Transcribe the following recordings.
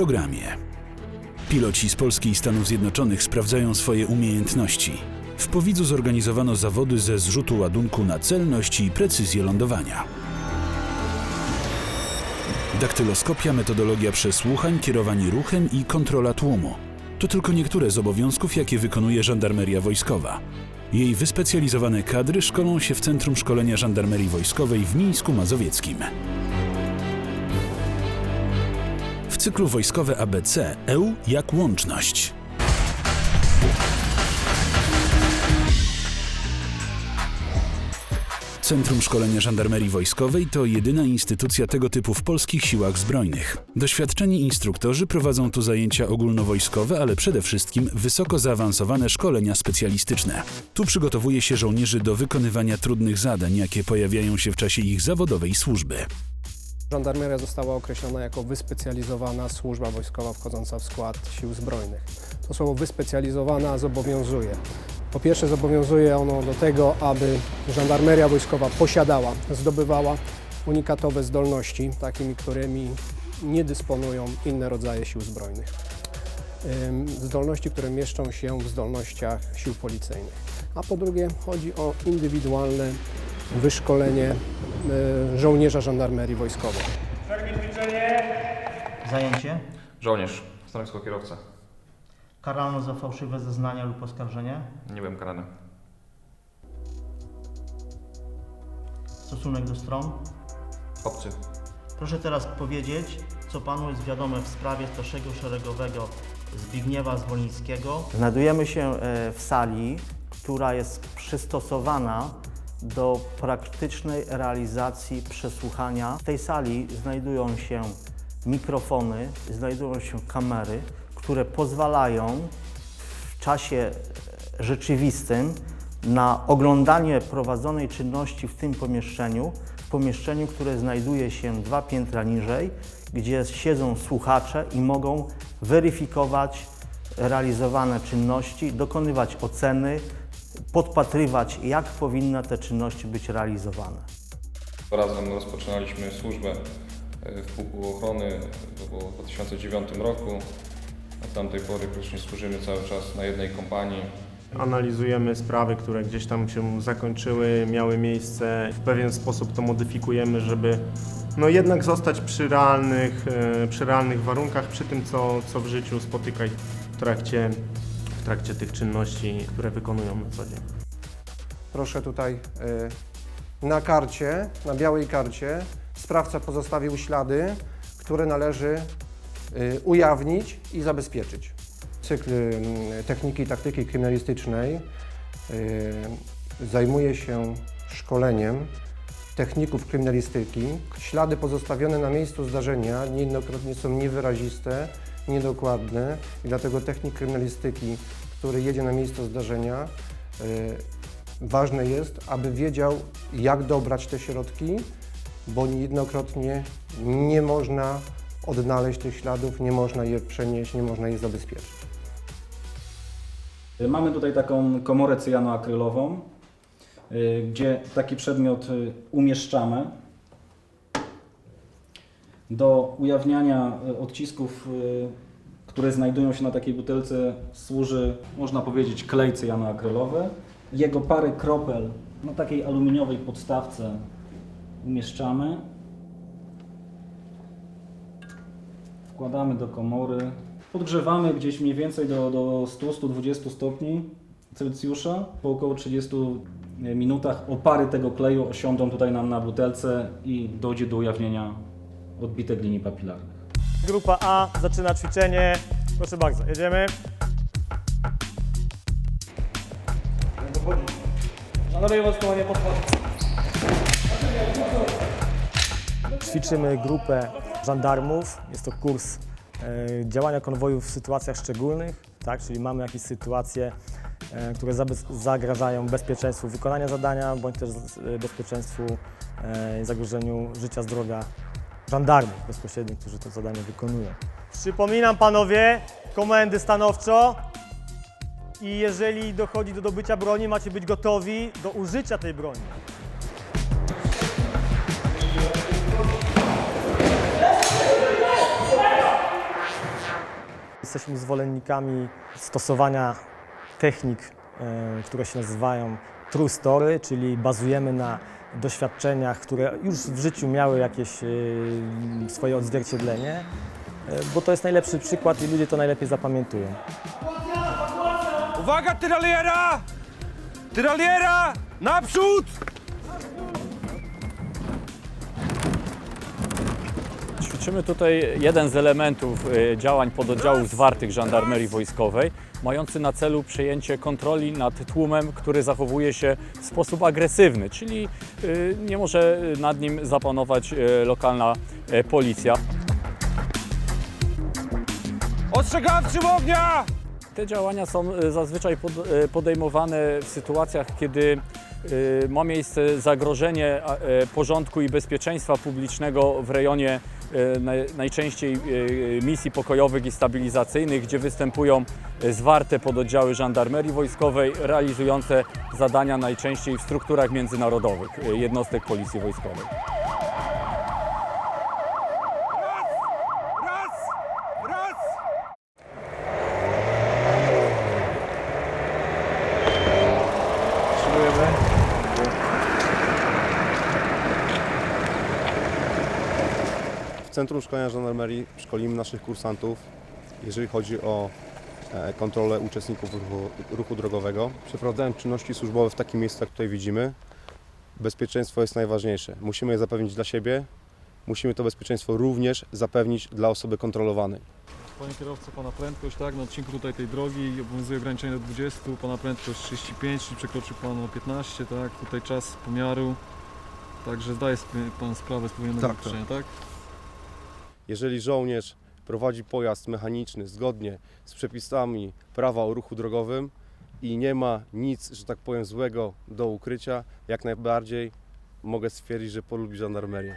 Programie. Piloci z Polski i Stanów Zjednoczonych sprawdzają swoje umiejętności. W Powidzu zorganizowano zawody ze zrzutu ładunku na celność i precyzję lądowania. Daktyloskopia, metodologia przesłuchań, kierowanie ruchem i kontrola tłumu. To tylko niektóre z obowiązków, jakie wykonuje żandarmeria wojskowa. Jej wyspecjalizowane kadry szkolą się w Centrum Szkolenia Żandarmerii Wojskowej w Mińsku Mazowieckim. Cyklu wojskowe ABC EU jak łączność. Centrum Szkolenia Żandarmerii Wojskowej to jedyna instytucja tego typu w polskich siłach zbrojnych. Doświadczeni instruktorzy prowadzą tu zajęcia ogólnowojskowe, ale przede wszystkim wysoko zaawansowane szkolenia specjalistyczne. Tu przygotowuje się żołnierzy do wykonywania trudnych zadań, jakie pojawiają się w czasie ich zawodowej służby. Żandarmeria została określona jako wyspecjalizowana służba wojskowa wchodząca w skład sił zbrojnych. To słowo wyspecjalizowana zobowiązuje. Po pierwsze zobowiązuje ono do tego, aby żandarmeria wojskowa posiadała, zdobywała unikatowe zdolności, takimi, którymi nie dysponują inne rodzaje sił zbrojnych. Zdolności, które mieszczą się w zdolnościach sił policyjnych. A po drugie chodzi o indywidualne wyszkolenie żołnierza żandarmerii wojskowej. Zajęcie. Żołnierz, stanowisko kierowca. Karano za fałszywe zeznania lub oskarżenie. Nie byłem karany. Stosunek do stron. Obcy. Proszę teraz powiedzieć, co panu jest wiadome w sprawie starszego szeregowego Zbigniewa Zwolińskiego. Znajdujemy się e, w sali, która jest przystosowana do praktycznej realizacji przesłuchania. W tej sali znajdują się mikrofony, znajdują się kamery, które pozwalają w czasie e, rzeczywistym na oglądanie prowadzonej czynności w tym pomieszczeniu, w pomieszczeniu, które znajduje się dwa piętra niżej, gdzie siedzą słuchacze i mogą weryfikować realizowane czynności, dokonywać oceny, podpatrywać, jak powinny te czynności być realizowane. Razem rozpoczynaliśmy służbę e, w Pułku Ochrony to było w 2009 roku. Od tamtej pory praktycznie służymy cały czas na jednej kompanii. Analizujemy sprawy, które gdzieś tam się zakończyły, miały miejsce. W pewien sposób to modyfikujemy, żeby no jednak zostać przy realnych, e, przy realnych warunkach, przy tym, co, co w życiu spotyka ich w trakcie, trakcie tych czynności, które wykonują na co dzień. Proszę tutaj y, na karcie, na białej karcie, sprawca pozostawił ślady, które należy y, ujawnić i zabezpieczyć. Cykl y, techniki i taktyki kryminalistycznej zajmuje się szkoleniem techników kryminalistyki. Ślady pozostawione na miejscu zdarzenia niejednokrotnie są niewyraziste, niedokładne i dlatego technik kryminalistyki, który jedzie na miejsce zdarzenia, y, ważne jest, aby wiedział, jak dobrać te środki, bo niejednokrotnie nie można odnaleźć tych śladów, nie można je przenieść, nie można je zabezpieczyć. Mamy tutaj taką komorę cyjanoakrylową, y, gdzie taki przedmiot y, umieszczamy. Do ujawniania y, odcisków, y, które znajdują się na takiej butelce, służy, można powiedzieć, klej cyjanoakrylowy. Jego parę kropel na takiej aluminiowej podstawce umieszczamy. Wkładamy do komory. Podgrzewamy gdzieś mniej więcej do, do 100-120 stopni Celsjusza. Po około 30 minutach opary tego kleju osiądą tutaj nam na butelce i dojdzie do ujawnienia odbitek linii papilarnych. Grupa A zaczyna ćwiczenie. Proszę bardzo, jedziemy. Żandarmeria wojskowa nie podchodzi. Ćwiczymy grupę żandarmów. Jest to kurs e, działania konwoju w sytuacjach szczególnych, tak? czyli mamy jakieś sytuacje, e, które zagrażają bezpieczeństwu wykonania zadania, bądź też e, bezpieczeństwu e, i zagrożeniu życia, zdrowia żandarmów bezpośrednio, którzy to zadanie wykonują. Przypominam panowie, komendy stanowczo i jeżeli dochodzi do dobycia broni, macie być gotowi do użycia tej broni. jesteśmy zwolennikami stosowania technik, e, które się nazywają true story, czyli bazujemy na doświadczeniach, które już w życiu miały jakieś e, swoje odzwierciedlenie, e, bo to jest najlepszy przykład i ludzie to najlepiej zapamiętują. Uwaga, tyraliera! Tyraliera! Naprzód! Ćwiczymy tutaj jeden z elementów y, działań pododdziałów zwartych żandarmerii wojskowej, mający na celu przejęcie kontroli nad tłumem, który zachowuje się w sposób agresywny, czyli y, nie może nad nim zapanować y, lokalna policja. Ostrzegawczym ognia! Te działania są zazwyczaj pod, podejmowane w sytuacjach, kiedy ma miejsce zagrożenie porządku i bezpieczeństwa publicznego w rejonie najczęściej y, misji pokojowych i stabilizacyjnych, gdzie występują zwarte pododdziały żandarmerii wojskowej realizujące zadania najczęściej w strukturach międzynarodowych jednostek policji wojskowej. Centrum Szkolenia Żandarmerii szkolimy naszych kursantów, jeżeli chodzi o e, kontrolę uczestników ruchu, ruchu drogowego. Przeprowadzałem czynności służbowe w takim miejscu, jak tutaj widzimy. Bezpieczeństwo jest najważniejsze. Musimy je zapewnić dla siebie, musimy to bezpieczeństwo również zapewnić dla osoby kontrolowanej. Panie kierowco, Pana prędkość, tak, na odcinku tutaj tej drogi obowiązuje ograniczenie do 20, Pana prędkość 35, czyli przekroczył Pan o 15, tak, tutaj czas pomiaru, także zdaje Pan sprawę z powinienem Tak, wyliczenia, tak? Jeżeli żołnierz prowadzi pojazd mechaniczny zgodnie z przepisami prawa o ruchu drogowym i nie ma nic, że tak powiem, złego do ukrycia, jak najbardziej mogę stwierdzić, że polubi żandarmerię.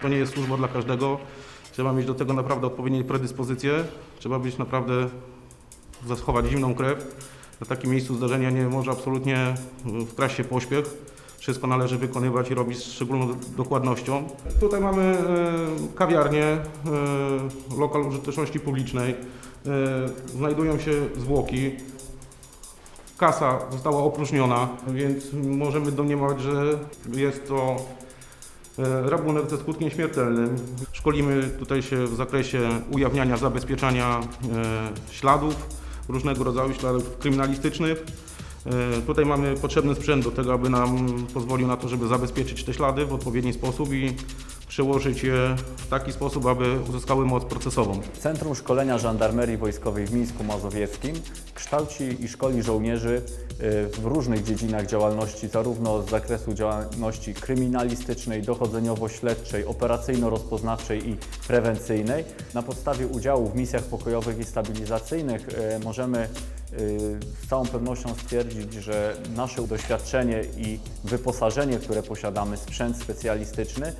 To nie jest służba dla każdego. Trzeba mieć do tego naprawdę odpowiednie predyspozycje. Trzeba być naprawdę, zachować zimną krew. Na takim miejscu zdarzenia nie może absolutnie y, wkraść się pośpiech. Wszystko należy wykonywać i robić z szczególną dokładnością. Tutaj mamy e, kawiarnię, e, lokal użyteczności publicznej. E, znajdują się zwłoki. Kasa została opróżniona, więc możemy domniemać, że jest to Rabunek ze skutkiem śmiertelnym. Szkolimy tutaj się w zakresie ujawniania, zabezpieczania śladów, różnego rodzaju śladów kryminalistycznych. E, Tutaj mamy potrzebny sprzęt do tego, aby nam pozwolił na to, żeby zabezpieczyć te ślady w odpowiedni sposób i przełożyć je w taki sposób, aby uzyskały moc procesową. Centrum Szkolenia Żandarmerii Wojskowej w Mińsku Mazowieckim kształci i szkoli żołnierzy y, w różnych dziedzinach działalności, zarówno z zakresu działalności kryminalistycznej, dochodzeniowo-śledczej, operacyjno-rozpoznawczej i prewencyjnej. Na podstawie udziału w misjach pokojowych i stabilizacyjnych y, możemy z całą pewnością stwierdzić, że nasze doświadczenie i wyposażenie, które posiadamy, sprzęt specjalistyczny,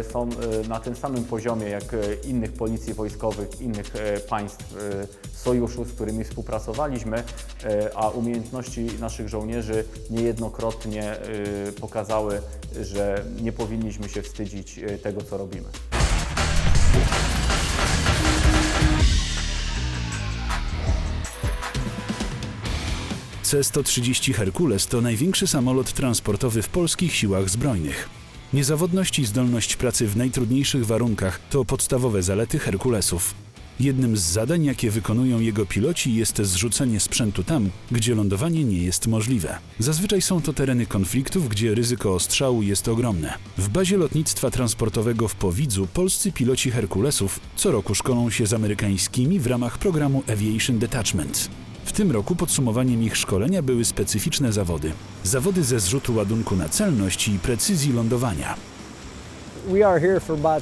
y, są y, na tym samym poziomie jak y, innych policji wojskowych, innych y, państw y, sojuszu, z którymi współpracowaliśmy, y, a umiejętności naszych żołnierzy niejednokrotnie y, pokazały, że nie powinniśmy się wstydzić y, tego, co robimy. C-130 Herkules to największy samolot transportowy w polskich siłach zbrojnych. Niezawodność i zdolność pracy w najtrudniejszych warunkach to podstawowe zalety Herkulesów. Jednym z zadań, jakie wykonują jego piloci, jest zrzucenie sprzętu tam, gdzie lądowanie nie jest możliwe. Zazwyczaj są to tereny konfliktów, gdzie ryzyko ostrzału jest ogromne. W bazie lotnictwa transportowego w Powidzu polscy piloci Herkulesów co roku szkolą się z amerykańskimi w ramach programu Aviation Detachment. W tym roku podsumowaniem ich szkolenia były specyficzne zawody. Zawody ze zrzutu ładunku na celność i precyzji lądowania.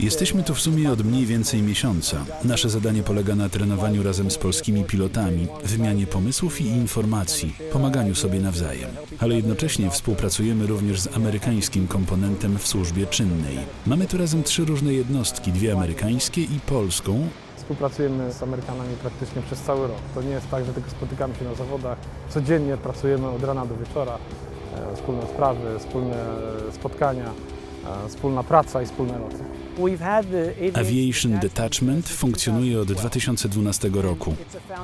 Jesteśmy tu w sumie od mniej więcej miesiąca. Nasze zadanie polega na trenowaniu razem z polskimi pilotami, wymianie pomysłów i informacji, pomaganiu sobie nawzajem. Ale jednocześnie współpracujemy również z amerykańskim komponentem w służbie czynnej. Mamy tu razem trzy różne jednostki, dwie amerykańskie i polską, Współpracujemy z Amerykanami praktycznie przez cały rok. To nie jest tak, że tylko spotykamy się na zawodach. Codziennie pracujemy od rana do wieczora. E, Wspólne sprawy, wspólne spotkania. Wspólna praca i wspólne loty. Aviation Detachment funkcjonuje od 2012 roku.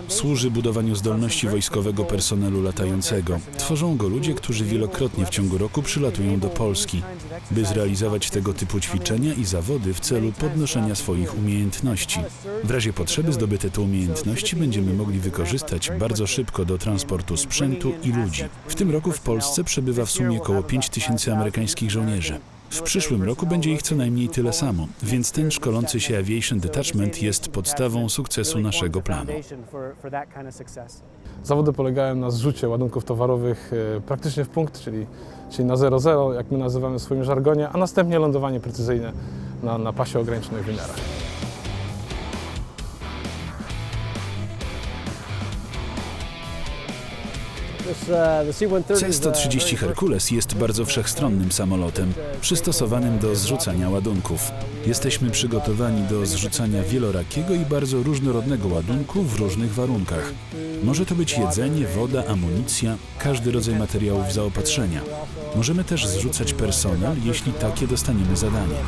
Służy budowaniu zdolności wojskowego personelu latającego. Tworzą go ludzie, którzy wielokrotnie w ciągu roku przylatują do Polski, by zrealizować tego typu ćwiczenia i zawody w celu podnoszenia swoich umiejętności. W razie potrzeby zdobyte te umiejętności będziemy mogli wykorzystać bardzo szybko do transportu sprzętu i ludzi. W tym roku w Polsce przebywa w sumie około 5 tysięcy amerykańskich żołnierzy. W przyszłym roku będzie ich co najmniej tyle samo, więc ten szkolący się Aviation Detachment jest podstawą sukcesu naszego planu. Zawody polegają na zrzucie ładunków towarowych e, praktycznie w punkt, czyli, czyli na 0,0, jak my nazywamy w swoim żargonie, a następnie lądowanie precyzyjne na, na pasie ograniczonych wymiarach. C-130 Herkules jest bardzo wszechstronnym samolotem, przystosowanym do zrzucania ładunków. Jesteśmy przygotowani do zrzucania wielorakiego i bardzo różnorodnego ładunku w różnych warunkach. Może to być jedzenie, woda, amunicja, każdy rodzaj materiałów zaopatrzenia. Możemy też zrzucać personel, jeśli takie dostaniemy zadanie.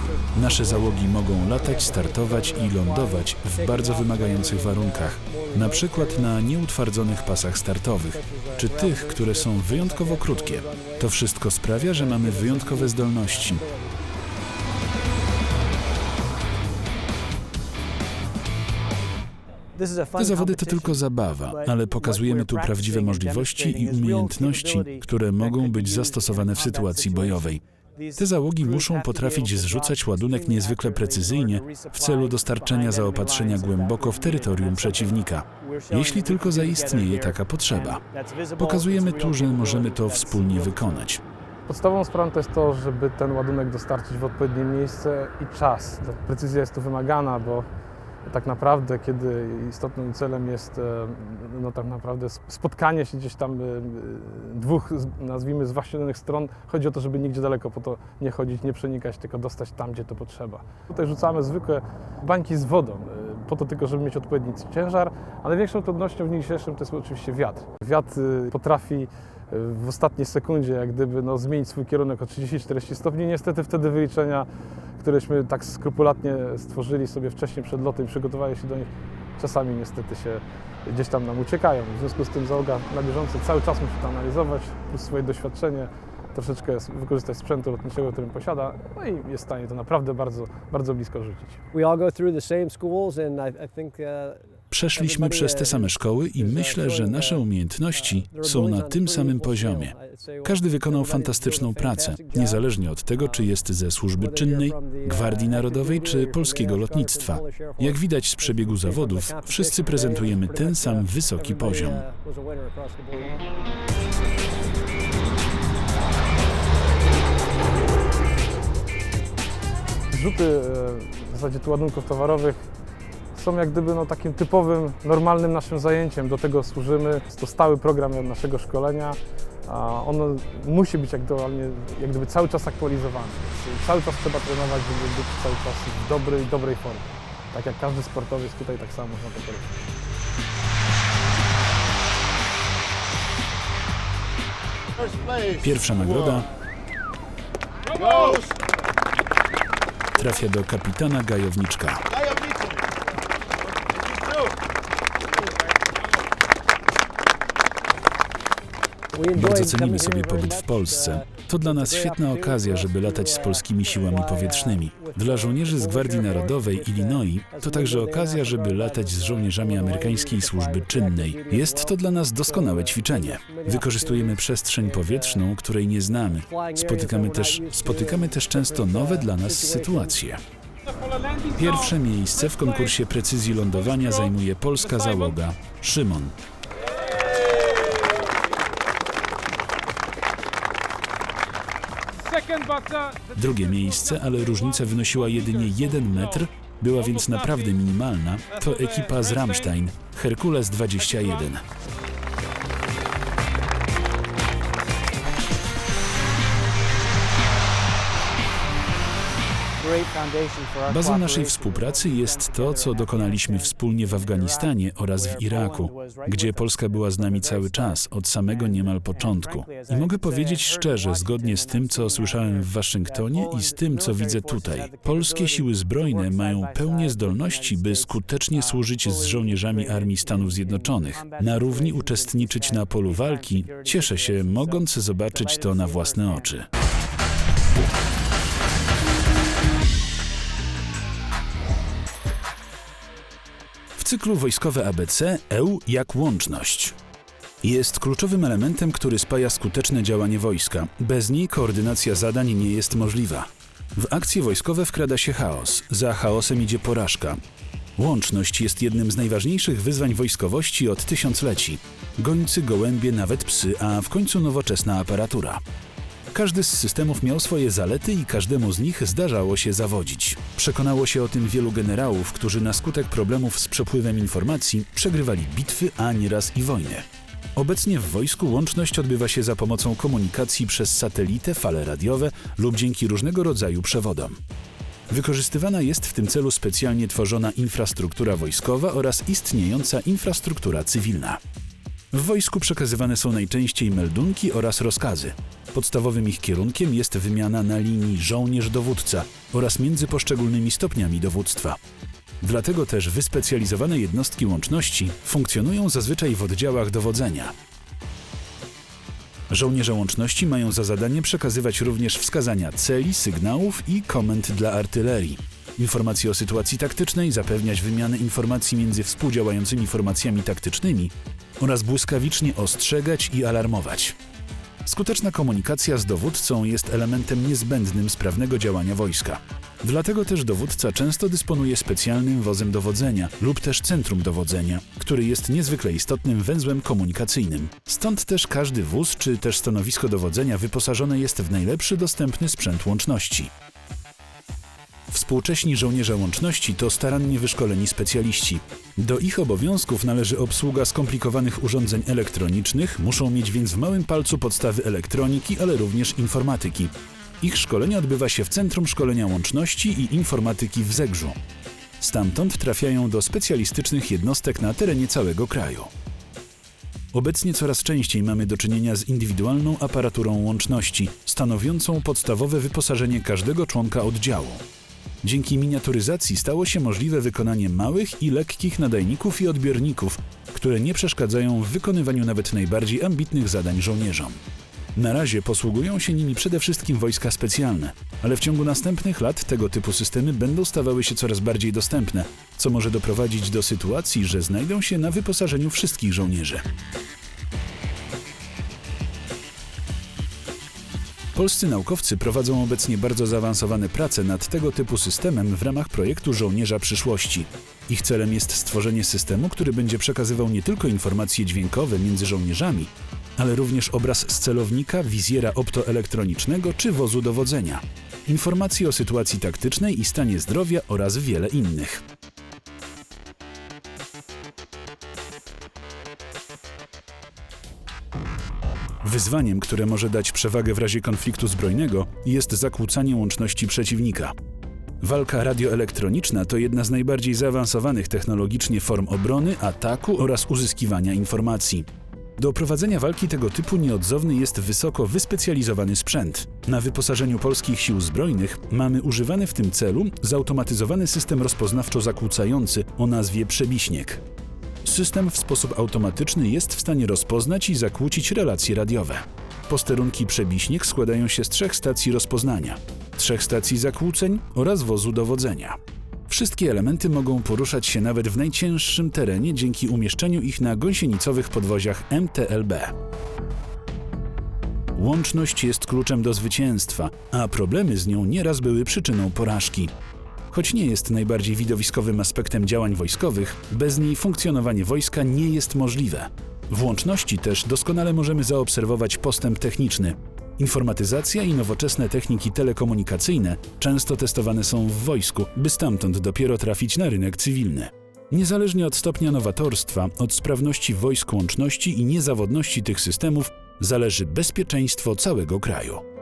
Nasze załogi mogą latać, startować i lądować w bardzo wymagających warunkach, na przykład na nieutwardzonych pasach startowych, czy tych, które są wyjątkowo krótkie. To wszystko sprawia, że mamy wyjątkowe zdolności. Te zawody to tylko zabawa, ale pokazujemy tu prawdziwe możliwości i umiejętności, które mogą być zastosowane w sytuacji bojowej. Te załogi muszą potrafić zrzucać ładunek niezwykle precyzyjnie w celu dostarczenia zaopatrzenia głęboko w terytorium przeciwnika, jeśli tylko zaistnieje taka potrzeba. Pokazujemy tu, że możemy to wspólnie wykonać. Podstawową sprawą to jest to, żeby ten ładunek dostarczyć w odpowiednie miejsce i czas. Precyzja jest tu wymagana, bo tak naprawdę, kiedy istotnym celem jest e, no tak naprawdę spotkanie się gdzieś tam e, dwóch, nazwijmy, zwaśnionych stron, chodzi o to, żeby nigdzie daleko po to nie chodzić, nie przenikać, tylko dostać tam, gdzie to potrzeba. Tutaj rzucamy zwykłe bańki z wodą, e, po to tylko, żeby mieć odpowiedni ciężar, ale największą trudnością w dzisiejszym to jest oczywiście wiatr. Wiatr potrafi w ostatniej sekundzie jak gdyby no, zmienić swój kierunek o 30-40 stopni. Niestety wtedy wyliczenia, któreśmy tak skrupulatnie stworzyli sobie wcześniej przed lotem przygotowali się do nich, czasami niestety się gdzieś tam nam uciekają. W związku z tym załoga na bieżąco cały czas musi to analizować, plus swoje doświadczenie, troszeczkę wykorzystać sprzętu lotniczego, którym posiada, no i jest w stanie to naprawdę bardzo, bardzo blisko rzucić. We all go through the same schools and I, I think uh, Przeszliśmy przez te same szkoły i myślę, że nasze umiejętności są na tym samym poziomie. Każdy wykonał fantastyczną pracę, niezależnie od tego, czy jest ze służby czynnej, Gwardii Narodowej czy polskiego lotnictwa. Jak widać z przebiegu zawodów, wszyscy prezentujemy ten sam wysoki poziom. Zrzuty e, w zasadzie tu ładunków towarowych są jak gdyby no, takim typowym, normalnym naszym zajęciem. Do tego służymy. Jest to stały program naszego szkolenia. A ono musi być aktualnie, jak gdyby cały czas aktualizowany. Czyli cały czas trzeba trenować, żeby być cały czas w dobrej, dobrej formie. Tak jak każdy sportowiec tutaj tak samo można to powiedzieć. Pierwsza nagroda trafia do kapitana Gajowniczka. Bardzo cenimy sobie pobyt w Polsce. To dla nas świetna okazja, żeby latać z polskimi siłami powietrznymi. Dla żołnierzy z Gwardii Narodowej Illinois to także okazja, żeby latać z żołnierzami amerykańskiej służby czynnej. Jest to dla nas doskonałe ćwiczenie. Wykorzystujemy przestrzeń powietrzną, której nie znamy. Spotykamy też, spotykamy też często nowe dla nas sytuacje. Pierwsze miejsce w konkursie precyzji lądowania zajmuje polska załoga Szymon. Drugie miejsce, ale różnica wynosiła jedynie 1 metr, była więc naprawdę minimalna, to ekipa z Rammstein, Herkules 21. Bazą naszej współpracy jest to, co dokonaliśmy wspólnie w Afganistanie oraz w Iraku, gdzie Polska była z nami cały czas, od samego niemal początku. I mogę powiedzieć szczerze, zgodnie z tym, co słyszałem w Waszyngtonie i z tym, co widzę tutaj, polskie siły zbrojne mają pełnię zdolności, by skutecznie służyć z żołnierzami Armii Stanów Zjednoczonych, na równi uczestniczyć na polu walki. Cieszę się, mogąc zobaczyć to na własne oczy. Cyklu Wojskowe ABC EU jak łączność. Jest kluczowym elementem, który spaja skuteczne działanie wojska. Bez niej koordynacja zadań nie jest możliwa. W akcje wojskowe wkrada się chaos, za chaosem idzie porażka. Łączność jest jednym z najważniejszych wyzwań wojskowości od tysiącleci. Gońcy, gołębie, nawet psy, a w końcu nowoczesna aparatura. Każdy z systemów miał swoje zalety i każdemu z nich zdarzało się zawodzić. Przekonało się o tym wielu generałów, którzy na skutek problemów z przepływem informacji przegrywali bitwy, a nieraz i wojny. Obecnie w wojsku łączność odbywa się za pomocą komunikacji przez satelitę, fale radiowe lub dzięki różnego rodzaju przewodom. Wykorzystywana jest w tym celu specjalnie tworzona infrastruktura wojskowa oraz istniejąca infrastruktura cywilna. W wojsku przekazywane są najczęściej meldunki oraz rozkazy. Podstawowym ich kierunkiem jest wymiana na linii żołnierz-dowódca oraz między poszczególnymi stopniami dowództwa. Dlatego też wyspecjalizowane jednostki łączności funkcjonują zazwyczaj w oddziałach dowodzenia. Żołnierze łączności mają za zadanie przekazywać również wskazania celi, sygnałów i komend dla artylerii. Informacje o sytuacji taktycznej, zapewniać wymianę informacji między współdziałającymi formacjami taktycznymi oraz błyskawicznie ostrzegać i alarmować. Skuteczna komunikacja z dowódcą jest elementem niezbędnym sprawnego działania wojska. Dlatego też dowódca często dysponuje specjalnym wozem dowodzenia lub też centrum dowodzenia, który jest niezwykle istotnym węzłem komunikacyjnym. Stąd też każdy wóz czy też stanowisko dowodzenia wyposażone jest w najlepszy dostępny sprzęt łączności. Współcześni żołnierze łączności to starannie wyszkoleni specjaliści. Do ich obowiązków należy obsługa skomplikowanych urządzeń elektronicznych, muszą mieć więc w małym palcu podstawy elektroniki, ale również informatyki. Ich szkolenie odbywa się w Centrum Szkolenia Łączności i Informatyki w Zegrzu. Stamtąd trafiają do specjalistycznych jednostek na terenie całego kraju. Obecnie coraz częściej mamy do czynienia z indywidualną aparaturą łączności, stanowiącą podstawowe wyposażenie każdego członka oddziału. Dzięki miniaturyzacji stało się możliwe wykonanie małych i lekkich nadajników i odbiorników, które nie przeszkadzają w wykonywaniu nawet najbardziej ambitnych zadań żołnierzom. Na razie posługują się nimi przede wszystkim wojska specjalne, ale w ciągu następnych lat tego typu systemy będą stawały się coraz bardziej dostępne, co może doprowadzić do sytuacji, że znajdą się na wyposażeniu wszystkich żołnierzy. Polscy naukowcy prowadzą obecnie bardzo zaawansowane prace nad tego typu systemem w ramach projektu Żołnierza Przyszłości. Ich celem jest stworzenie systemu, który będzie przekazywał nie tylko informacje dźwiękowe między żołnierzami, ale również obraz z celownika, wizjera optoelektronicznego czy wozu dowodzenia, informacje o sytuacji taktycznej i stanie zdrowia oraz wiele innych. Wyzwaniem, które może dać przewagę w razie konfliktu zbrojnego, jest zakłócanie łączności przeciwnika. Walka radioelektroniczna to jedna z najbardziej zaawansowanych technologicznie form obrony, ataku oraz uzyskiwania informacji. Do prowadzenia walki tego typu nieodzowny jest wysoko wyspecjalizowany sprzęt. Na wyposażeniu polskich sił zbrojnych mamy używany w tym celu zautomatyzowany system rozpoznawczo-zakłócający o nazwie Przebiśnieg. System w sposób automatyczny jest w stanie rozpoznać i zakłócić relacje radiowe. Posterunki Przebiśnieg składają się z trzech stacji rozpoznania, trzech stacji zakłóceń oraz wozu dowodzenia. Wszystkie elementy mogą poruszać się nawet w najcięższym terenie dzięki umieszczeniu ich na gąsienicowych podwoziach MTLB. Łączność jest kluczem do zwycięstwa, a problemy z nią nieraz były przyczyną porażki. Choć nie jest najbardziej widowiskowym aspektem działań wojskowych, bez niej funkcjonowanie wojska nie jest możliwe. W łączności też doskonale możemy zaobserwować postęp techniczny. Informatyzacja i nowoczesne techniki telekomunikacyjne często testowane są w wojsku, by stamtąd dopiero trafić na rynek cywilny. Niezależnie od stopnia nowatorstwa, od sprawności wojsk łączności i niezawodności tych systemów zależy bezpieczeństwo całego kraju.